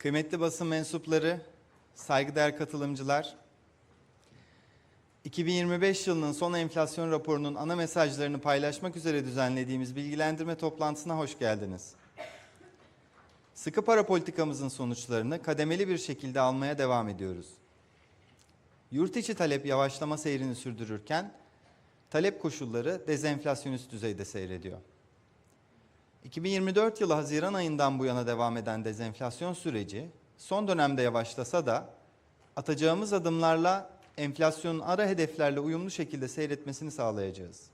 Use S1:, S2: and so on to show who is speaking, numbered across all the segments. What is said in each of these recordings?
S1: Kıymetli basın mensupları, saygıdeğer katılımcılar, 2025 yılının son enflasyon raporunun ana mesajlarını paylaşmak üzere düzenlediğimiz bilgilendirme toplantısına hoş geldiniz. Sıkı para politikamızın sonuçlarını kademeli bir şekilde almaya devam ediyoruz. Yurt içi talep yavaşlama seyrini sürdürürken talep koşulları dezenflasyonist düzeyde seyrediyor. 2024 yılı Haziran ayından bu yana devam eden dezenflasyon süreci son dönemde yavaşlasa da atacağımız adımlarla enflasyonun ara hedeflerle uyumlu şekilde seyretmesini sağlayacağız.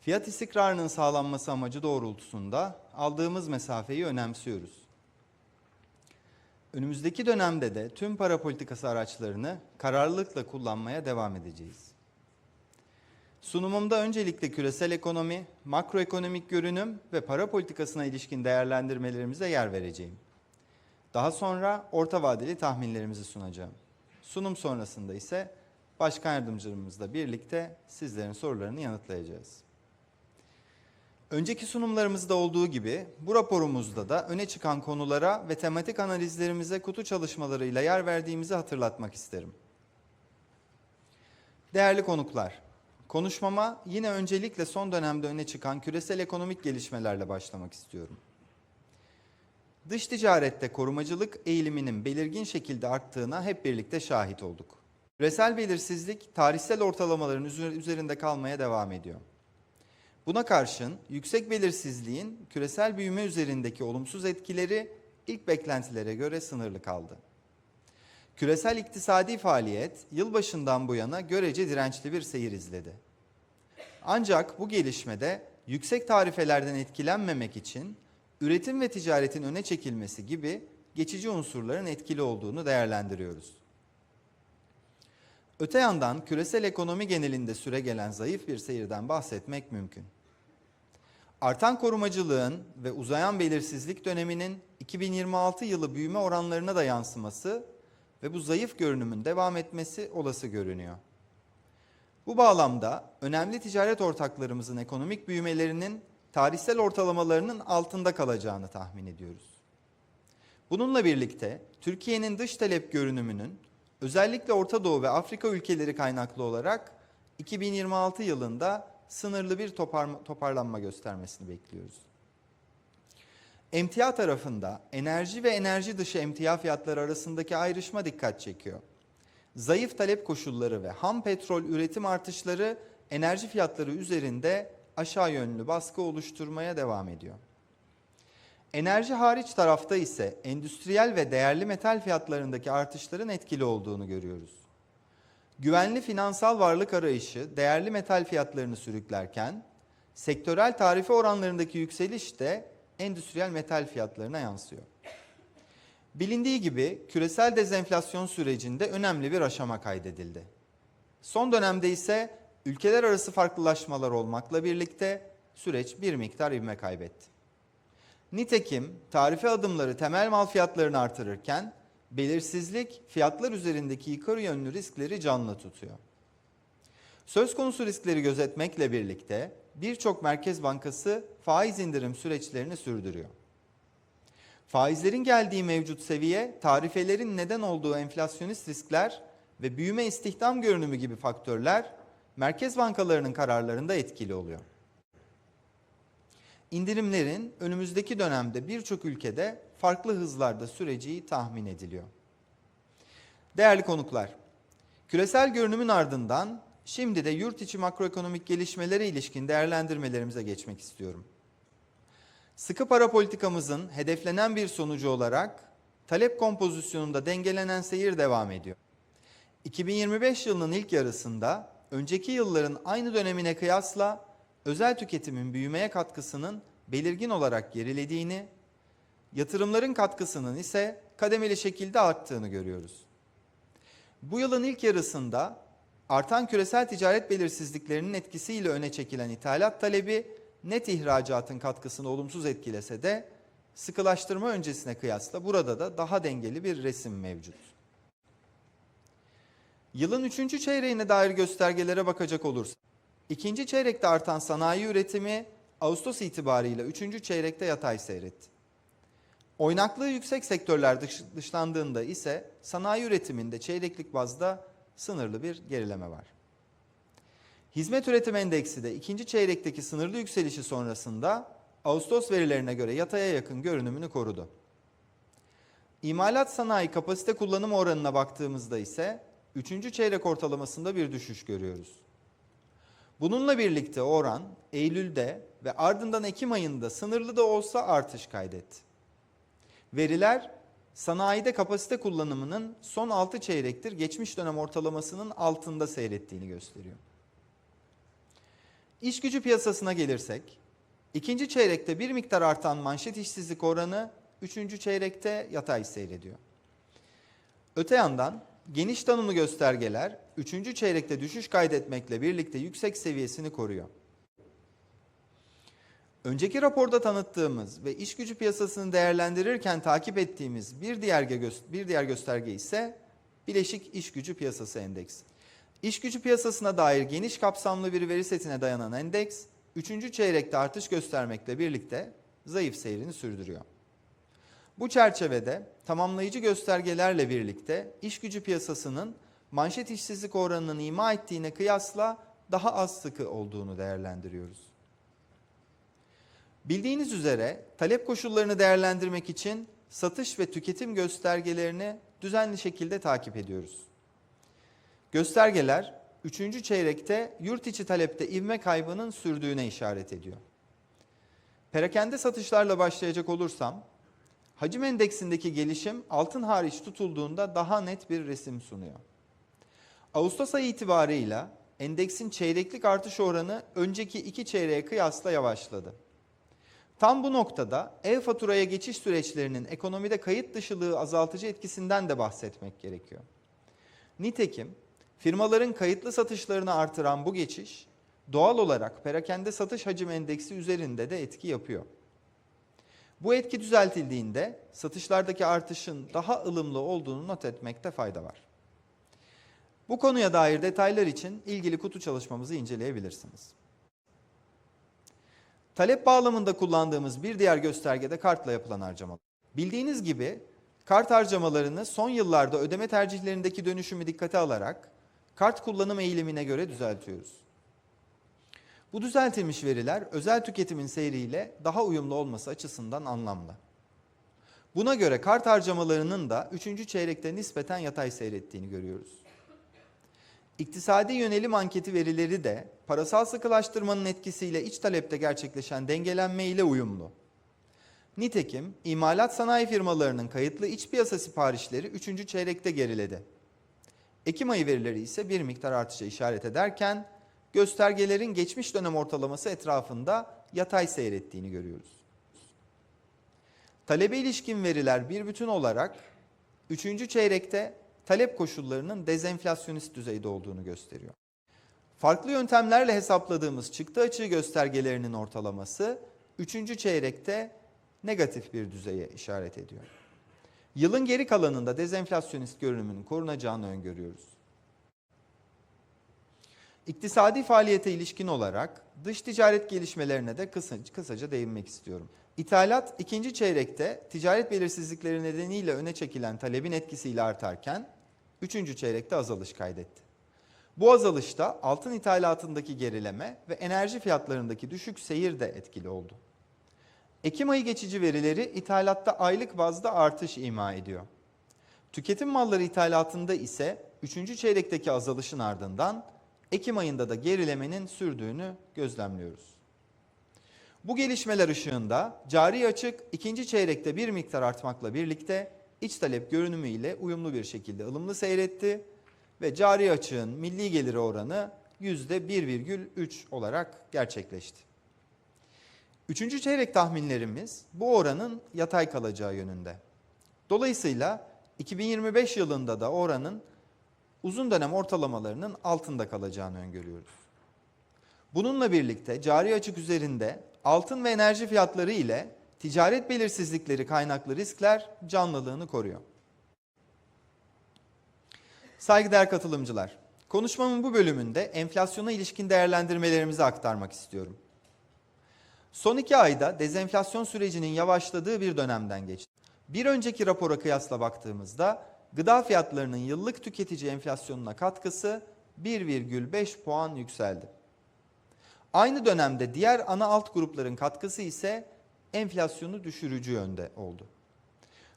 S1: Fiyat istikrarının sağlanması amacı doğrultusunda aldığımız mesafeyi önemsiyoruz. Önümüzdeki dönemde de tüm para politikası araçlarını kararlılıkla kullanmaya devam edeceğiz. Sunumumda öncelikle küresel ekonomi, makroekonomik görünüm ve para politikasına ilişkin değerlendirmelerimize yer vereceğim. Daha sonra orta vadeli tahminlerimizi sunacağım. Sunum sonrasında ise başkan yardımcılarımızla birlikte sizlerin sorularını yanıtlayacağız. Önceki sunumlarımızda olduğu gibi bu raporumuzda da öne çıkan konulara ve tematik analizlerimize kutu çalışmalarıyla yer verdiğimizi hatırlatmak isterim. Değerli konuklar, konuşmama yine öncelikle son dönemde öne çıkan küresel ekonomik gelişmelerle başlamak istiyorum. Dış ticarette korumacılık eğiliminin belirgin şekilde arttığına hep birlikte şahit olduk. Küresel belirsizlik tarihsel ortalamaların üzerinde kalmaya devam ediyor. Buna karşın yüksek belirsizliğin küresel büyüme üzerindeki olumsuz etkileri ilk beklentilere göre sınırlı kaldı. Küresel iktisadi faaliyet yılbaşından bu yana görece dirençli bir seyir izledi. Ancak bu gelişmede yüksek tarifelerden etkilenmemek için üretim ve ticaretin öne çekilmesi gibi geçici unsurların etkili olduğunu değerlendiriyoruz. Öte yandan küresel ekonomi genelinde süre gelen zayıf bir seyirden bahsetmek mümkün. Artan korumacılığın ve uzayan belirsizlik döneminin 2026 yılı büyüme oranlarına da yansıması ve bu zayıf görünümün devam etmesi olası görünüyor. Bu bağlamda önemli ticaret ortaklarımızın ekonomik büyümelerinin tarihsel ortalamalarının altında kalacağını tahmin ediyoruz. Bununla birlikte Türkiye'nin dış talep görünümünün özellikle Orta Doğu ve Afrika ülkeleri kaynaklı olarak 2026 yılında sınırlı bir topar, toparlanma göstermesini bekliyoruz. Emtia tarafında enerji ve enerji dışı emtia fiyatları arasındaki ayrışma dikkat çekiyor. Zayıf talep koşulları ve ham petrol üretim artışları enerji fiyatları üzerinde aşağı yönlü baskı oluşturmaya devam ediyor. Enerji hariç tarafta ise endüstriyel ve değerli metal fiyatlarındaki artışların etkili olduğunu görüyoruz. Güvenli finansal varlık arayışı değerli metal fiyatlarını sürüklerken, sektörel tarife oranlarındaki yükseliş de endüstriyel metal fiyatlarına yansıyor. Bilindiği gibi küresel dezenflasyon sürecinde önemli bir aşama kaydedildi. Son dönemde ise ülkeler arası farklılaşmalar olmakla birlikte süreç bir miktar ivme kaybetti. Nitekim tarife adımları temel mal fiyatlarını artırırken belirsizlik fiyatlar üzerindeki yukarı yönlü riskleri canlı tutuyor. Söz konusu riskleri gözetmekle birlikte birçok merkez bankası faiz indirim süreçlerini sürdürüyor. Faizlerin geldiği mevcut seviye, tarifelerin neden olduğu enflasyonist riskler ve büyüme istihdam görünümü gibi faktörler merkez bankalarının kararlarında etkili oluyor. İndirimlerin önümüzdeki dönemde birçok ülkede farklı hızlarda süreceği tahmin ediliyor. Değerli konuklar, küresel görünümün ardından şimdi de yurt içi makroekonomik gelişmelere ilişkin değerlendirmelerimize geçmek istiyorum. Sıkı para politikamızın hedeflenen bir sonucu olarak talep kompozisyonunda dengelenen seyir devam ediyor. 2025 yılının ilk yarısında önceki yılların aynı dönemine kıyasla özel tüketimin büyümeye katkısının belirgin olarak gerilediğini, yatırımların katkısının ise kademeli şekilde arttığını görüyoruz. Bu yılın ilk yarısında artan küresel ticaret belirsizliklerinin etkisiyle öne çekilen ithalat talebi net ihracatın katkısını olumsuz etkilese de sıkılaştırma öncesine kıyasla burada da daha dengeli bir resim mevcut. Yılın üçüncü çeyreğine dair göstergelere bakacak olursak, ikinci çeyrekte artan sanayi üretimi Ağustos itibarıyla üçüncü çeyrekte yatay seyretti. Oynaklığı yüksek sektörler dış- dışlandığında ise sanayi üretiminde çeyreklik bazda sınırlı bir gerileme var. Hizmet üretim endeksi de ikinci çeyrekteki sınırlı yükselişi sonrasında Ağustos verilerine göre yataya yakın görünümünü korudu. İmalat sanayi kapasite kullanım oranına baktığımızda ise 3. çeyrek ortalamasında bir düşüş görüyoruz. Bununla birlikte oran Eylül'de ve ardından Ekim ayında sınırlı da olsa artış kaydetti. Veriler sanayide kapasite kullanımının son 6 çeyrektir geçmiş dönem ortalamasının altında seyrettiğini gösteriyor. İş gücü piyasasına gelirsek, ikinci çeyrekte bir miktar artan manşet işsizlik oranı üçüncü çeyrekte yatay seyrediyor. Öte yandan geniş tanımlı göstergeler üçüncü çeyrekte düşüş kaydetmekle birlikte yüksek seviyesini koruyor. Önceki raporda tanıttığımız ve iş gücü piyasasını değerlendirirken takip ettiğimiz bir diğer bir diğer gösterge ise Bileşik İş Gücü Piyasası Endeksi. İş gücü piyasasına dair geniş kapsamlı bir veri setine dayanan endeks, 3. çeyrekte artış göstermekle birlikte zayıf seyrini sürdürüyor. Bu çerçevede tamamlayıcı göstergelerle birlikte iş gücü piyasasının manşet işsizlik oranının ima ettiğine kıyasla daha az sıkı olduğunu değerlendiriyoruz. Bildiğiniz üzere talep koşullarını değerlendirmek için satış ve tüketim göstergelerini düzenli şekilde takip ediyoruz. Göstergeler 3. çeyrekte yurt içi talepte ivme kaybının sürdüğüne işaret ediyor. Perakende satışlarla başlayacak olursam, hacim endeksindeki gelişim altın hariç tutulduğunda daha net bir resim sunuyor. Ağustos ayı itibarıyla endeksin çeyreklik artış oranı önceki iki çeyreğe kıyasla yavaşladı. Tam bu noktada e-faturaya geçiş süreçlerinin ekonomide kayıt dışılığı azaltıcı etkisinden de bahsetmek gerekiyor. Nitekim firmaların kayıtlı satışlarını artıran bu geçiş doğal olarak perakende satış hacim endeksi üzerinde de etki yapıyor. Bu etki düzeltildiğinde satışlardaki artışın daha ılımlı olduğunu not etmekte fayda var. Bu konuya dair detaylar için ilgili kutu çalışmamızı inceleyebilirsiniz. Talep bağlamında kullandığımız bir diğer göstergede kartla yapılan harcamalar. Bildiğiniz gibi kart harcamalarını son yıllarda ödeme tercihlerindeki dönüşümü dikkate alarak kart kullanım eğilimine göre düzeltiyoruz. Bu düzeltilmiş veriler özel tüketimin seyriyle daha uyumlu olması açısından anlamlı. Buna göre kart harcamalarının da 3. çeyrekte nispeten yatay seyrettiğini görüyoruz. İktisadi yönelim anketi verileri de parasal sıkılaştırmanın etkisiyle iç talepte gerçekleşen dengelenme ile uyumlu. Nitekim imalat sanayi firmalarının kayıtlı iç piyasa siparişleri 3. çeyrekte geriledi. Ekim ayı verileri ise bir miktar artışa işaret ederken göstergelerin geçmiş dönem ortalaması etrafında yatay seyrettiğini görüyoruz. Talebe ilişkin veriler bir bütün olarak 3. çeyrekte talep koşullarının dezenflasyonist düzeyde olduğunu gösteriyor. Farklı yöntemlerle hesapladığımız çıktı açığı göstergelerinin ortalaması 3. çeyrekte negatif bir düzeye işaret ediyor. Yılın geri kalanında dezenflasyonist görünümün korunacağını öngörüyoruz. İktisadi faaliyete ilişkin olarak dış ticaret gelişmelerine de kısaca, kısaca değinmek istiyorum. İthalat ikinci çeyrekte ticaret belirsizlikleri nedeniyle öne çekilen talebin etkisiyle artarken üçüncü çeyrekte azalış kaydetti. Bu azalışta altın ithalatındaki gerileme ve enerji fiyatlarındaki düşük seyir de etkili oldu. Ekim ayı geçici verileri ithalatta aylık bazda artış ima ediyor. Tüketim malları ithalatında ise 3. çeyrekteki azalışın ardından Ekim ayında da gerilemenin sürdüğünü gözlemliyoruz. Bu gelişmeler ışığında cari açık ikinci çeyrekte bir miktar artmakla birlikte iç talep görünümü ile uyumlu bir şekilde ılımlı seyretti ve cari açığın milli geliri oranı %1,3 olarak gerçekleşti. Üçüncü çeyrek tahminlerimiz bu oranın yatay kalacağı yönünde. Dolayısıyla 2025 yılında da oranın uzun dönem ortalamalarının altında kalacağını öngörüyoruz. Bununla birlikte cari açık üzerinde altın ve enerji fiyatları ile ticaret belirsizlikleri kaynaklı riskler canlılığını koruyor. Saygıdeğer katılımcılar, konuşmamın bu bölümünde enflasyona ilişkin değerlendirmelerimizi aktarmak istiyorum. Son iki ayda dezenflasyon sürecinin yavaşladığı bir dönemden geçti. Bir önceki rapora kıyasla baktığımızda gıda fiyatlarının yıllık tüketici enflasyonuna katkısı 1,5 puan yükseldi. Aynı dönemde diğer ana alt grupların katkısı ise enflasyonu düşürücü yönde oldu.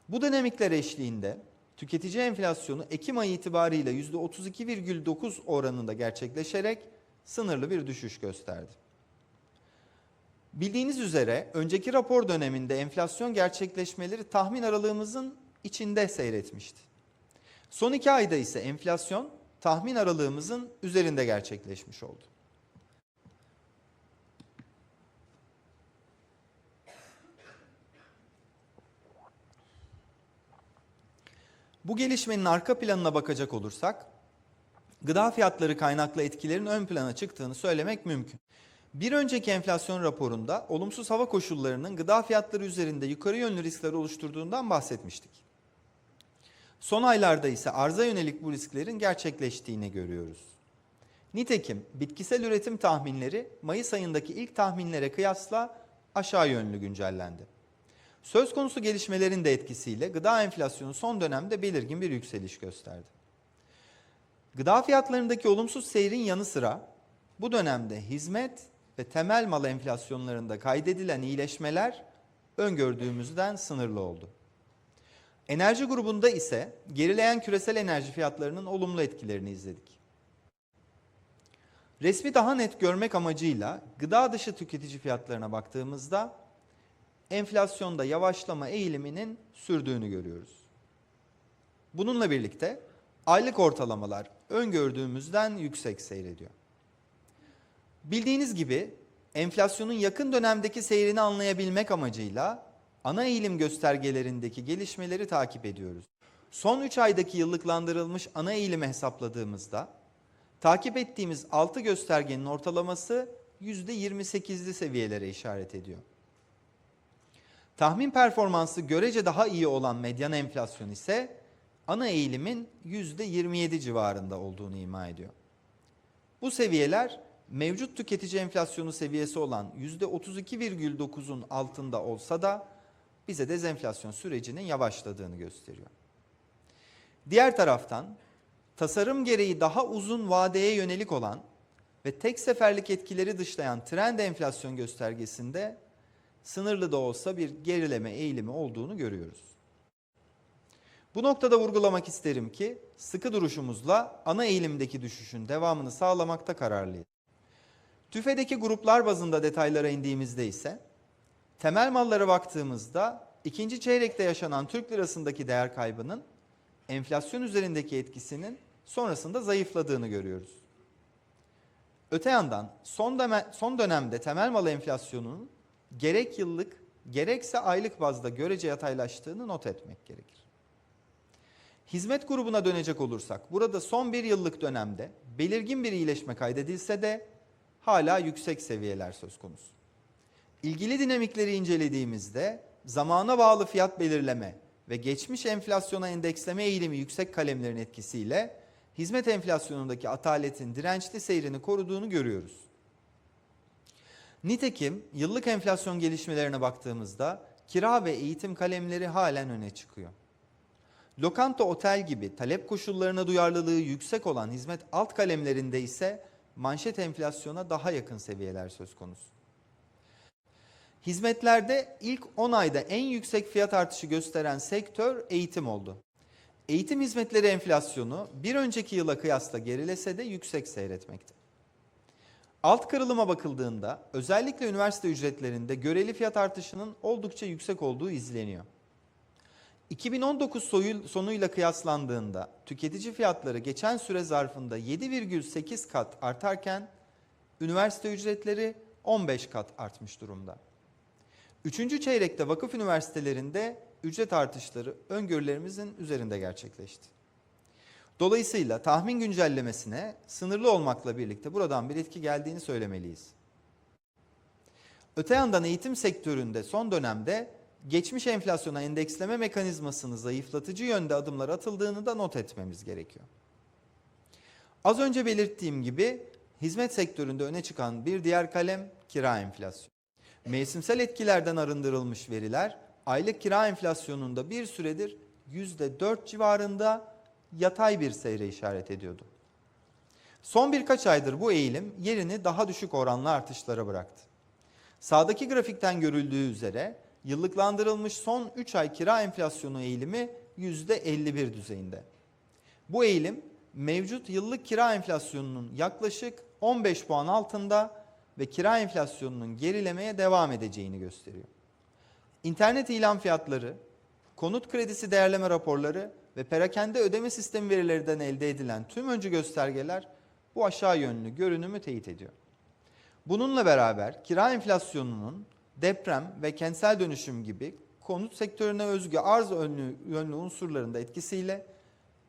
S1: Bu dinamikler eşliğinde tüketici enflasyonu Ekim ayı itibariyle %32,9 oranında gerçekleşerek sınırlı bir düşüş gösterdi. Bildiğiniz üzere önceki rapor döneminde enflasyon gerçekleşmeleri tahmin aralığımızın içinde seyretmişti. Son iki ayda ise enflasyon tahmin aralığımızın üzerinde gerçekleşmiş oldu. Bu gelişmenin arka planına bakacak olursak, gıda fiyatları kaynaklı etkilerin ön plana çıktığını söylemek mümkün. Bir önceki enflasyon raporunda olumsuz hava koşullarının gıda fiyatları üzerinde yukarı yönlü riskler oluşturduğundan bahsetmiştik. Son aylarda ise arza yönelik bu risklerin gerçekleştiğini görüyoruz. Nitekim bitkisel üretim tahminleri Mayıs ayındaki ilk tahminlere kıyasla aşağı yönlü güncellendi. Söz konusu gelişmelerin de etkisiyle gıda enflasyonu son dönemde belirgin bir yükseliş gösterdi. Gıda fiyatlarındaki olumsuz seyrin yanı sıra bu dönemde hizmet ve temel mal enflasyonlarında kaydedilen iyileşmeler öngördüğümüzden sınırlı oldu. Enerji grubunda ise gerileyen küresel enerji fiyatlarının olumlu etkilerini izledik. Resmi daha net görmek amacıyla gıda dışı tüketici fiyatlarına baktığımızda enflasyonda yavaşlama eğiliminin sürdüğünü görüyoruz. Bununla birlikte aylık ortalamalar öngördüğümüzden yüksek seyrediyor. Bildiğiniz gibi enflasyonun yakın dönemdeki seyrini anlayabilmek amacıyla ana eğilim göstergelerindeki gelişmeleri takip ediyoruz. Son 3 aydaki yıllıklandırılmış ana eğilimi hesapladığımızda takip ettiğimiz 6 göstergenin ortalaması %28'li seviyelere işaret ediyor. Tahmin performansı görece daha iyi olan medyan enflasyon ise ana eğilimin %27 civarında olduğunu ima ediyor. Bu seviyeler mevcut tüketici enflasyonu seviyesi olan %32,9'un altında olsa da bize dezenflasyon sürecinin yavaşladığını gösteriyor. Diğer taraftan tasarım gereği daha uzun vadeye yönelik olan ve tek seferlik etkileri dışlayan trend enflasyon göstergesinde sınırlı da olsa bir gerileme eğilimi olduğunu görüyoruz. Bu noktada vurgulamak isterim ki sıkı duruşumuzla ana eğilimdeki düşüşün devamını sağlamakta kararlıyız. TÜFE'deki gruplar bazında detaylara indiğimizde ise temel mallara baktığımızda ikinci çeyrekte yaşanan Türk lirasındaki değer kaybının enflasyon üzerindeki etkisinin sonrasında zayıfladığını görüyoruz. Öte yandan son, deme, son dönemde temel mal enflasyonunun gerek yıllık gerekse aylık bazda görece yataylaştığını not etmek gerekir. Hizmet grubuna dönecek olursak burada son bir yıllık dönemde belirgin bir iyileşme kaydedilse de hala yüksek seviyeler söz konusu. İlgili dinamikleri incelediğimizde zamana bağlı fiyat belirleme ve geçmiş enflasyona endeksleme eğilimi yüksek kalemlerin etkisiyle hizmet enflasyonundaki ataletin dirençli seyrini koruduğunu görüyoruz. Nitekim yıllık enflasyon gelişmelerine baktığımızda kira ve eğitim kalemleri halen öne çıkıyor. Lokanta, otel gibi talep koşullarına duyarlılığı yüksek olan hizmet alt kalemlerinde ise manşet enflasyona daha yakın seviyeler söz konusu. Hizmetlerde ilk 10 ayda en yüksek fiyat artışı gösteren sektör eğitim oldu. Eğitim hizmetleri enflasyonu bir önceki yıla kıyasla gerilese de yüksek seyretmekte. Alt kırılıma bakıldığında özellikle üniversite ücretlerinde göreli fiyat artışının oldukça yüksek olduğu izleniyor. 2019 sonuyla kıyaslandığında tüketici fiyatları geçen süre zarfında 7,8 kat artarken üniversite ücretleri 15 kat artmış durumda. Üçüncü çeyrekte vakıf üniversitelerinde ücret artışları öngörülerimizin üzerinde gerçekleşti. Dolayısıyla tahmin güncellemesine sınırlı olmakla birlikte buradan bir etki geldiğini söylemeliyiz. Öte yandan eğitim sektöründe son dönemde geçmiş enflasyona endeksleme mekanizmasını zayıflatıcı yönde adımlar atıldığını da not etmemiz gerekiyor. Az önce belirttiğim gibi hizmet sektöründe öne çıkan bir diğer kalem kira enflasyonu. Mevsimsel etkilerden arındırılmış veriler aylık kira enflasyonunda bir süredir %4 civarında yatay bir seyre işaret ediyordu. Son birkaç aydır bu eğilim yerini daha düşük oranlı artışlara bıraktı. Sağdaki grafikten görüldüğü üzere yıllıklandırılmış son 3 ay kira enflasyonu eğilimi %51 düzeyinde. Bu eğilim mevcut yıllık kira enflasyonunun yaklaşık 15 puan altında ve kira enflasyonunun gerilemeye devam edeceğini gösteriyor. İnternet ilan fiyatları, konut kredisi değerleme raporları ve perakende ödeme sistemi verilerinden elde edilen tüm öncü göstergeler bu aşağı yönlü görünümü teyit ediyor. Bununla beraber kira enflasyonunun deprem ve kentsel dönüşüm gibi konut sektörüne özgü arz yönlü, yönlü unsurlarında etkisiyle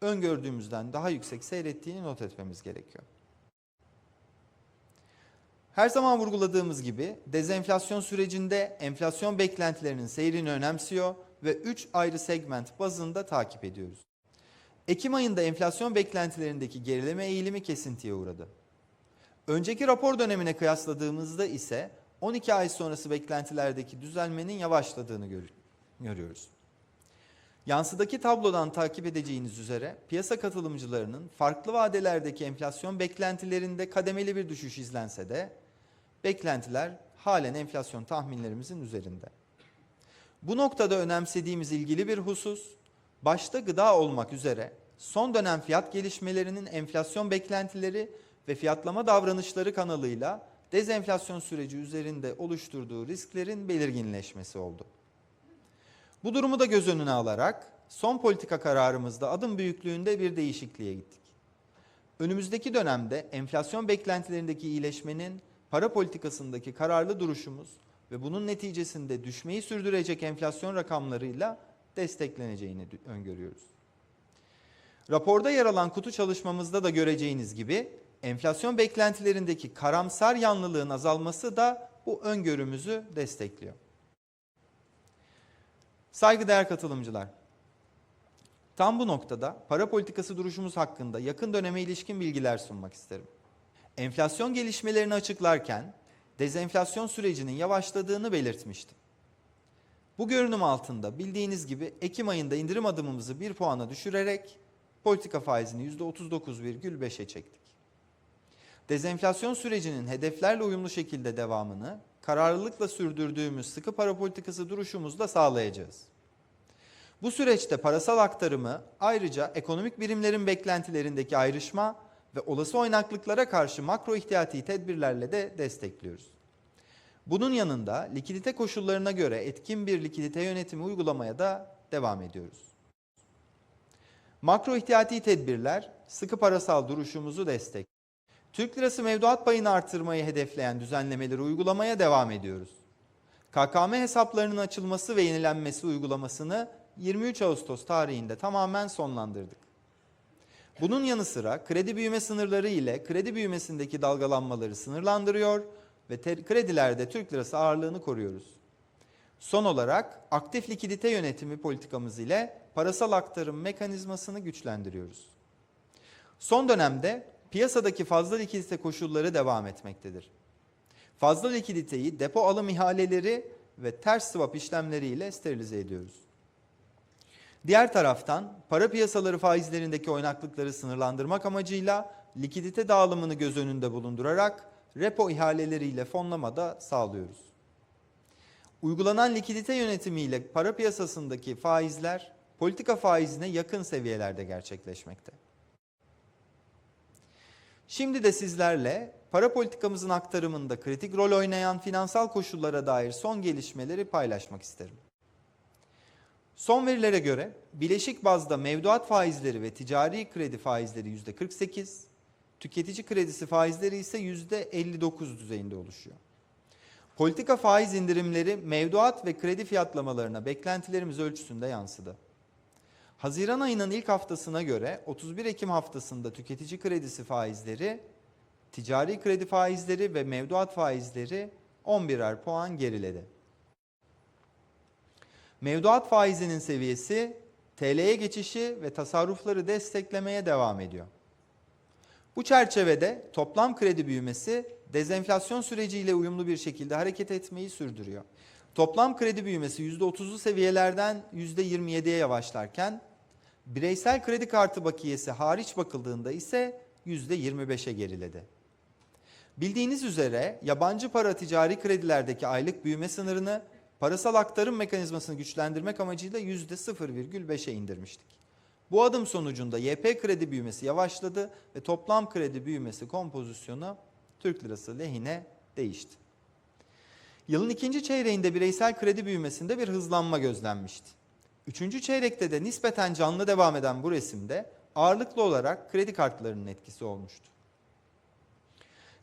S1: öngördüğümüzden daha yüksek seyrettiğini not etmemiz gerekiyor. Her zaman vurguladığımız gibi dezenflasyon sürecinde enflasyon beklentilerinin seyrini önemsiyor ve 3 ayrı segment bazında takip ediyoruz. Ekim ayında enflasyon beklentilerindeki gerileme eğilimi kesintiye uğradı. Önceki rapor dönemine kıyasladığımızda ise 12 ay sonrası beklentilerdeki düzelmenin yavaşladığını gör- görüyoruz. Yansıdaki tablodan takip edeceğiniz üzere piyasa katılımcılarının farklı vadelerdeki enflasyon beklentilerinde kademeli bir düşüş izlense de beklentiler halen enflasyon tahminlerimizin üzerinde. Bu noktada önemsediğimiz ilgili bir husus, başta gıda olmak üzere son dönem fiyat gelişmelerinin enflasyon beklentileri ve fiyatlama davranışları kanalıyla dezenflasyon süreci üzerinde oluşturduğu risklerin belirginleşmesi oldu. Bu durumu da göz önüne alarak son politika kararımızda adım büyüklüğünde bir değişikliğe gittik. Önümüzdeki dönemde enflasyon beklentilerindeki iyileşmenin para politikasındaki kararlı duruşumuz ve bunun neticesinde düşmeyi sürdürecek enflasyon rakamlarıyla destekleneceğini öngörüyoruz. Raporda yer alan kutu çalışmamızda da göreceğiniz gibi enflasyon beklentilerindeki karamsar yanlılığın azalması da bu öngörümüzü destekliyor. Saygıdeğer katılımcılar, tam bu noktada para politikası duruşumuz hakkında yakın döneme ilişkin bilgiler sunmak isterim. Enflasyon gelişmelerini açıklarken dezenflasyon sürecinin yavaşladığını belirtmiştim. Bu görünüm altında bildiğiniz gibi Ekim ayında indirim adımımızı 1 puana düşürerek politika faizini %39,5'e çektik. Dezenflasyon sürecinin hedeflerle uyumlu şekilde devamını kararlılıkla sürdürdüğümüz sıkı para politikası duruşumuzla sağlayacağız. Bu süreçte parasal aktarımı ayrıca ekonomik birimlerin beklentilerindeki ayrışma ve olası oynaklıklara karşı makro ihtiyati tedbirlerle de destekliyoruz. Bunun yanında likidite koşullarına göre etkin bir likidite yönetimi uygulamaya da devam ediyoruz. Makro ihtiyati tedbirler sıkı parasal duruşumuzu destek. Türk lirası mevduat payını artırmayı hedefleyen düzenlemeleri uygulamaya devam ediyoruz. KKM hesaplarının açılması ve yenilenmesi uygulamasını 23 Ağustos tarihinde tamamen sonlandırdık. Bunun yanı sıra kredi büyüme sınırları ile kredi büyümesindeki dalgalanmaları sınırlandırıyor ve kredilerde Türk lirası ağırlığını koruyoruz. Son olarak aktif likidite yönetimi politikamız ile parasal aktarım mekanizmasını güçlendiriyoruz. Son dönemde piyasadaki fazla likidite koşulları devam etmektedir. Fazla likiditeyi depo alım ihaleleri ve ters swap işlemleriyle sterilize ediyoruz. Diğer taraftan para piyasaları faizlerindeki oynaklıkları sınırlandırmak amacıyla likidite dağılımını göz önünde bulundurarak repo ihaleleriyle fonlamada sağlıyoruz. Uygulanan likidite yönetimiyle para piyasasındaki faizler politika faizine yakın seviyelerde gerçekleşmekte. Şimdi de sizlerle para politikamızın aktarımında kritik rol oynayan finansal koşullara dair son gelişmeleri paylaşmak isterim. Son verilere göre bileşik bazda mevduat faizleri ve ticari kredi faizleri %48, tüketici kredisi faizleri ise %59 düzeyinde oluşuyor. Politika faiz indirimleri mevduat ve kredi fiyatlamalarına beklentilerimiz ölçüsünde yansıdı. Haziran ayının ilk haftasına göre 31 Ekim haftasında tüketici kredisi faizleri, ticari kredi faizleri ve mevduat faizleri 11'er puan geriledi. Mevduat faizinin seviyesi TL'ye geçişi ve tasarrufları desteklemeye devam ediyor. Bu çerçevede toplam kredi büyümesi dezenflasyon süreciyle uyumlu bir şekilde hareket etmeyi sürdürüyor. Toplam kredi büyümesi %30'lu seviyelerden %27'ye yavaşlarken bireysel kredi kartı bakiyesi hariç bakıldığında ise %25'e geriledi. Bildiğiniz üzere yabancı para ticari kredilerdeki aylık büyüme sınırını parasal aktarım mekanizmasını güçlendirmek amacıyla %0,5'e indirmiştik. Bu adım sonucunda YP kredi büyümesi yavaşladı ve toplam kredi büyümesi kompozisyonu Türk lirası lehine değişti. Yılın ikinci çeyreğinde bireysel kredi büyümesinde bir hızlanma gözlenmişti. Üçüncü çeyrekte de nispeten canlı devam eden bu resimde ağırlıklı olarak kredi kartlarının etkisi olmuştu.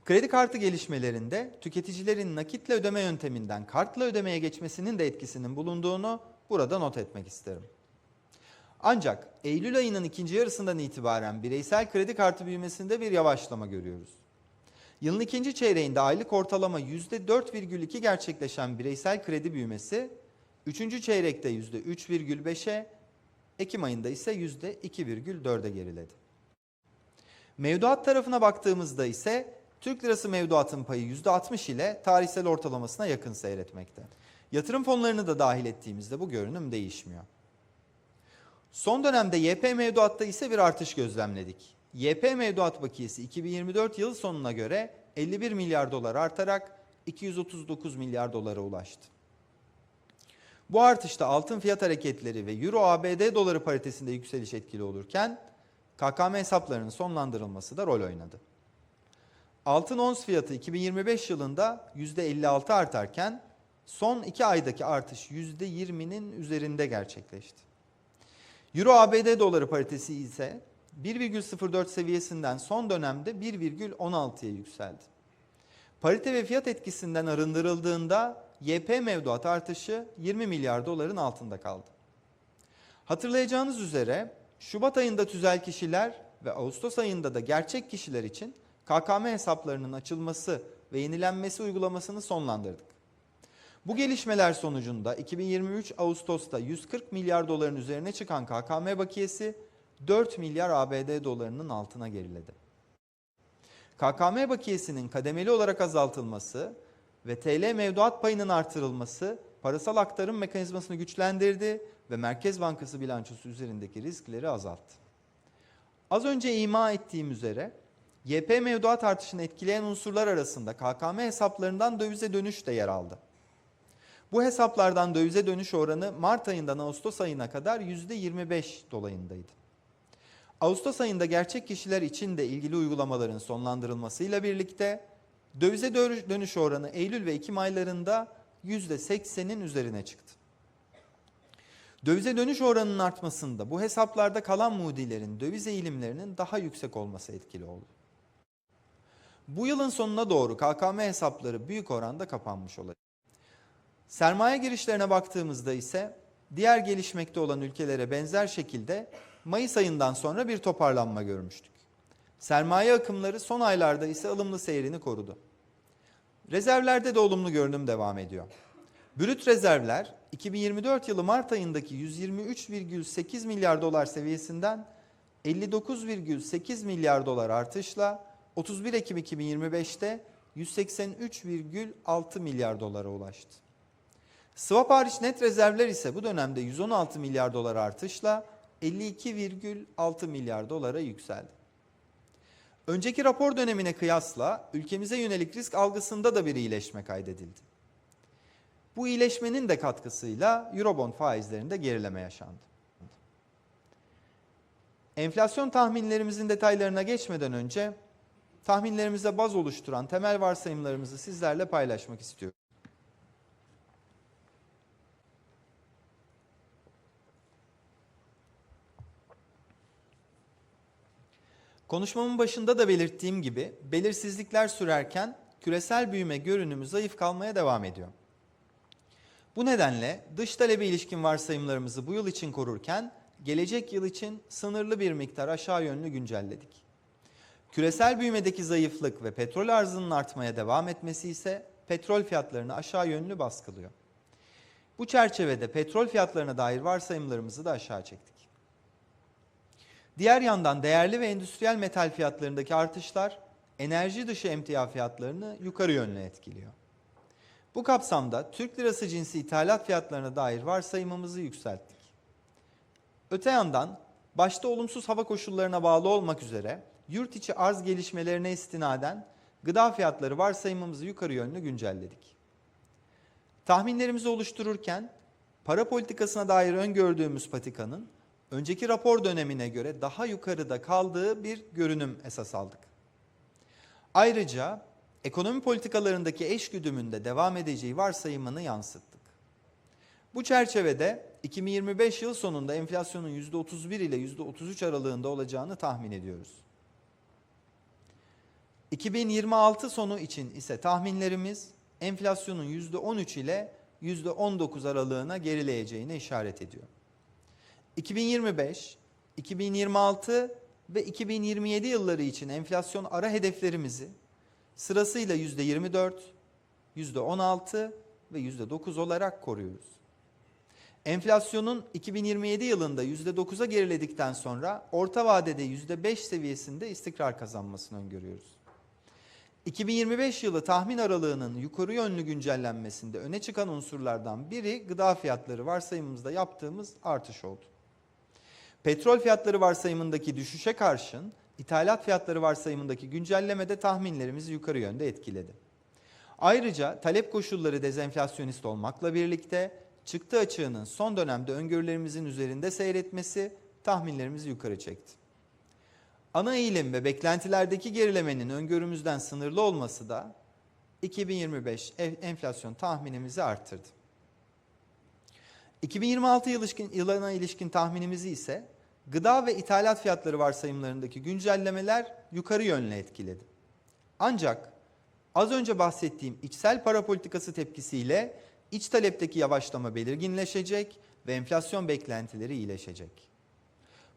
S1: Kredi kartı gelişmelerinde tüketicilerin nakitle ödeme yönteminden kartla ödemeye geçmesinin de etkisinin bulunduğunu burada not etmek isterim. Ancak Eylül ayının ikinci yarısından itibaren bireysel kredi kartı büyümesinde bir yavaşlama görüyoruz. Yılın ikinci çeyreğinde aylık ortalama %4,2 gerçekleşen bireysel kredi büyümesi, üçüncü çeyrekte %3,5'e, Ekim ayında ise %2,4'e geriledi. Mevduat tarafına baktığımızda ise Türk lirası mevduatın payı %60 ile tarihsel ortalamasına yakın seyretmekte. Yatırım fonlarını da dahil ettiğimizde bu görünüm değişmiyor. Son dönemde YP mevduatta ise bir artış gözlemledik. YP mevduat bakiyesi 2024 yıl sonuna göre 51 milyar dolar artarak 239 milyar dolara ulaştı. Bu artışta altın fiyat hareketleri ve Euro ABD doları paritesinde yükseliş etkili olurken KKM hesaplarının sonlandırılması da rol oynadı. Altın ons fiyatı 2025 yılında %56 artarken son 2 aydaki artış %20'nin üzerinde gerçekleşti. Euro ABD doları paritesi ise 1,04 seviyesinden son dönemde 1,16'ya yükseldi. Parite ve fiyat etkisinden arındırıldığında YP mevduat artışı 20 milyar doların altında kaldı. Hatırlayacağınız üzere Şubat ayında tüzel kişiler ve Ağustos ayında da gerçek kişiler için KKM hesaplarının açılması ve yenilenmesi uygulamasını sonlandırdık. Bu gelişmeler sonucunda 2023 Ağustos'ta 140 milyar doların üzerine çıkan KKM bakiyesi 4 milyar ABD dolarının altına geriledi. KKM bakiyesinin kademeli olarak azaltılması ve TL mevduat payının artırılması parasal aktarım mekanizmasını güçlendirdi ve Merkez Bankası bilançosu üzerindeki riskleri azalttı. Az önce ima ettiğim üzere YP mevduat artışını etkileyen unsurlar arasında KKM hesaplarından dövize dönüş de yer aldı. Bu hesaplardan dövize dönüş oranı Mart ayından Ağustos ayına kadar %25 dolayındaydı. Ağustos ayında gerçek kişiler için de ilgili uygulamaların sonlandırılmasıyla birlikte dövize dönüş oranı Eylül ve Ekim aylarında %80'in üzerine çıktı. Dövize dönüş oranının artmasında bu hesaplarda kalan mudilerin döviz eğilimlerinin daha yüksek olması etkili oldu. Bu yılın sonuna doğru KKM hesapları büyük oranda kapanmış olacak. Sermaye girişlerine baktığımızda ise diğer gelişmekte olan ülkelere benzer şekilde Mayıs ayından sonra bir toparlanma görmüştük. Sermaye akımları son aylarda ise ılımlı seyrini korudu. Rezervlerde de olumlu görünüm devam ediyor. Brüt rezervler 2024 yılı Mart ayındaki 123,8 milyar dolar seviyesinden 59,8 milyar dolar artışla 31 Ekim 2025'te 183,6 milyar dolara ulaştı. Swap hariç net rezervler ise bu dönemde 116 milyar dolar artışla 52,6 milyar dolara yükseldi. Önceki rapor dönemine kıyasla ülkemize yönelik risk algısında da bir iyileşme kaydedildi. Bu iyileşmenin de katkısıyla Eurobond faizlerinde gerileme yaşandı. Enflasyon tahminlerimizin detaylarına geçmeden önce tahminlerimize baz oluşturan temel varsayımlarımızı sizlerle paylaşmak istiyorum. Konuşmamın başında da belirttiğim gibi belirsizlikler sürerken küresel büyüme görünümü zayıf kalmaya devam ediyor. Bu nedenle dış talebe ilişkin varsayımlarımızı bu yıl için korurken gelecek yıl için sınırlı bir miktar aşağı yönlü güncelledik. Küresel büyümedeki zayıflık ve petrol arzının artmaya devam etmesi ise petrol fiyatlarını aşağı yönlü baskılıyor. Bu çerçevede petrol fiyatlarına dair varsayımlarımızı da aşağı çektik. Diğer yandan değerli ve endüstriyel metal fiyatlarındaki artışlar enerji dışı emtia fiyatlarını yukarı yönlü etkiliyor. Bu kapsamda Türk lirası cinsi ithalat fiyatlarına dair varsayımımızı yükselttik. Öte yandan başta olumsuz hava koşullarına bağlı olmak üzere yurt içi arz gelişmelerine istinaden gıda fiyatları varsayımımızı yukarı yönlü güncelledik. Tahminlerimizi oluştururken para politikasına dair öngördüğümüz patikanın önceki rapor dönemine göre daha yukarıda kaldığı bir görünüm esas aldık. Ayrıca ekonomi politikalarındaki eş güdümünde devam edeceği varsayımını yansıttık. Bu çerçevede 2025 yıl sonunda enflasyonun %31 ile %33 aralığında olacağını tahmin ediyoruz. 2026 sonu için ise tahminlerimiz enflasyonun %13 ile %19 aralığına gerileyeceğine işaret ediyor. 2025, 2026 ve 2027 yılları için enflasyon ara hedeflerimizi sırasıyla %24, %16 ve %9 olarak koruyoruz. Enflasyonun 2027 yılında %9'a geriledikten sonra orta vadede %5 seviyesinde istikrar kazanmasını öngörüyoruz. 2025 yılı tahmin aralığının yukarı yönlü güncellenmesinde öne çıkan unsurlardan biri gıda fiyatları varsayımımızda yaptığımız artış oldu. Petrol fiyatları varsayımındaki düşüşe karşın ithalat fiyatları varsayımındaki güncelleme de tahminlerimizi yukarı yönde etkiledi. Ayrıca talep koşulları dezenflasyonist olmakla birlikte çıktı açığının son dönemde öngörülerimizin üzerinde seyretmesi tahminlerimizi yukarı çekti. Ana eğilim ve beklentilerdeki gerilemenin öngörümüzden sınırlı olması da 2025 e- enflasyon tahminimizi arttırdı. 2026 ilişkin, yılına ilişkin tahminimizi ise gıda ve ithalat fiyatları varsayımlarındaki güncellemeler yukarı yönlü etkiledi. Ancak az önce bahsettiğim içsel para politikası tepkisiyle iç talepteki yavaşlama belirginleşecek ve enflasyon beklentileri iyileşecek.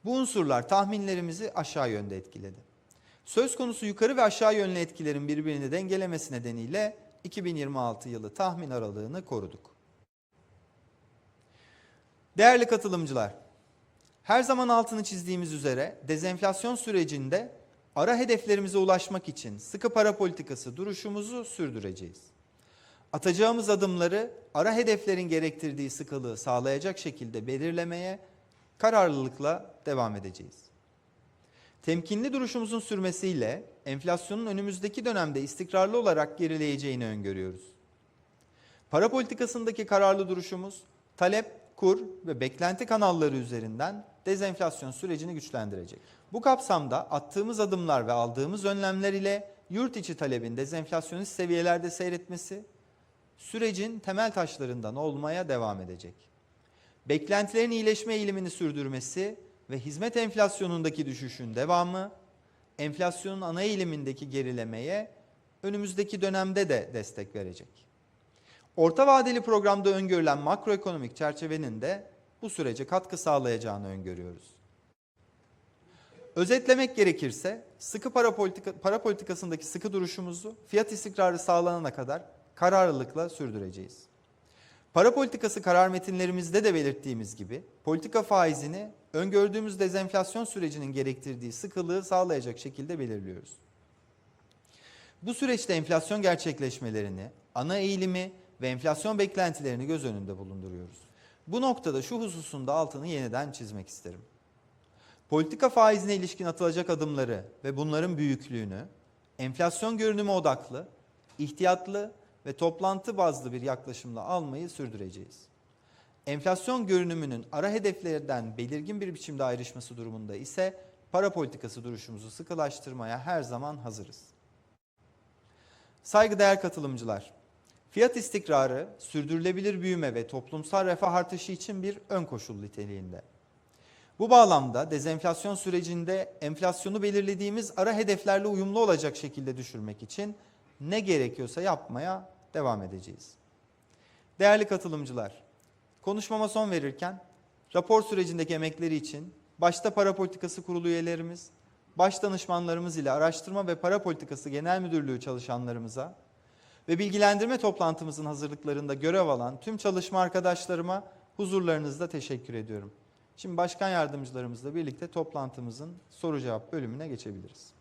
S1: Bu unsurlar tahminlerimizi aşağı yönde etkiledi. Söz konusu yukarı ve aşağı yönlü etkilerin birbirini dengelemesi nedeniyle 2026 yılı tahmin aralığını koruduk. Değerli katılımcılar, her zaman altını çizdiğimiz üzere dezenflasyon sürecinde ara hedeflerimize ulaşmak için sıkı para politikası duruşumuzu sürdüreceğiz. Atacağımız adımları ara hedeflerin gerektirdiği sıkılığı sağlayacak şekilde belirlemeye kararlılıkla devam edeceğiz. Temkinli duruşumuzun sürmesiyle enflasyonun önümüzdeki dönemde istikrarlı olarak gerileyeceğini öngörüyoruz. Para politikasındaki kararlı duruşumuz talep, kur ve beklenti kanalları üzerinden dezenflasyon sürecini güçlendirecek. Bu kapsamda attığımız adımlar ve aldığımız önlemler ile yurt içi talebin dezenflasyonist seviyelerde seyretmesi sürecin temel taşlarından olmaya devam edecek. Beklentilerin iyileşme eğilimini sürdürmesi ve hizmet enflasyonundaki düşüşün devamı, enflasyonun ana eğilimindeki gerilemeye önümüzdeki dönemde de destek verecek. Orta vadeli programda öngörülen makroekonomik çerçevenin de bu sürece katkı sağlayacağını öngörüyoruz. Özetlemek gerekirse sıkı para, politika, para politikasındaki sıkı duruşumuzu fiyat istikrarı sağlanana kadar kararlılıkla sürdüreceğiz. Para politikası karar metinlerimizde de belirttiğimiz gibi politika faizini öngördüğümüz dezenflasyon sürecinin gerektirdiği sıkılığı sağlayacak şekilde belirliyoruz. Bu süreçte enflasyon gerçekleşmelerini, ana eğilimi ve enflasyon beklentilerini göz önünde bulunduruyoruz. Bu noktada şu hususunda altını yeniden çizmek isterim. Politika faizine ilişkin atılacak adımları ve bunların büyüklüğünü enflasyon görünümü odaklı, ihtiyatlı ve toplantı bazlı bir yaklaşımla almayı sürdüreceğiz. Enflasyon görünümünün ara hedeflerden belirgin bir biçimde ayrışması durumunda ise para politikası duruşumuzu sıkılaştırmaya her zaman hazırız. Saygıdeğer katılımcılar, fiyat istikrarı, sürdürülebilir büyüme ve toplumsal refah artışı için bir ön koşul niteliğinde. Bu bağlamda dezenflasyon sürecinde enflasyonu belirlediğimiz ara hedeflerle uyumlu olacak şekilde düşürmek için ne gerekiyorsa yapmaya devam edeceğiz. Değerli katılımcılar, konuşmama son verirken rapor sürecindeki emekleri için başta Para Politikası Kurulu üyelerimiz, baş danışmanlarımız ile Araştırma ve Para Politikası Genel Müdürlüğü çalışanlarımıza ve bilgilendirme toplantımızın hazırlıklarında görev alan tüm çalışma arkadaşlarıma huzurlarınızda teşekkür ediyorum. Şimdi başkan yardımcılarımızla birlikte toplantımızın soru cevap bölümüne geçebiliriz.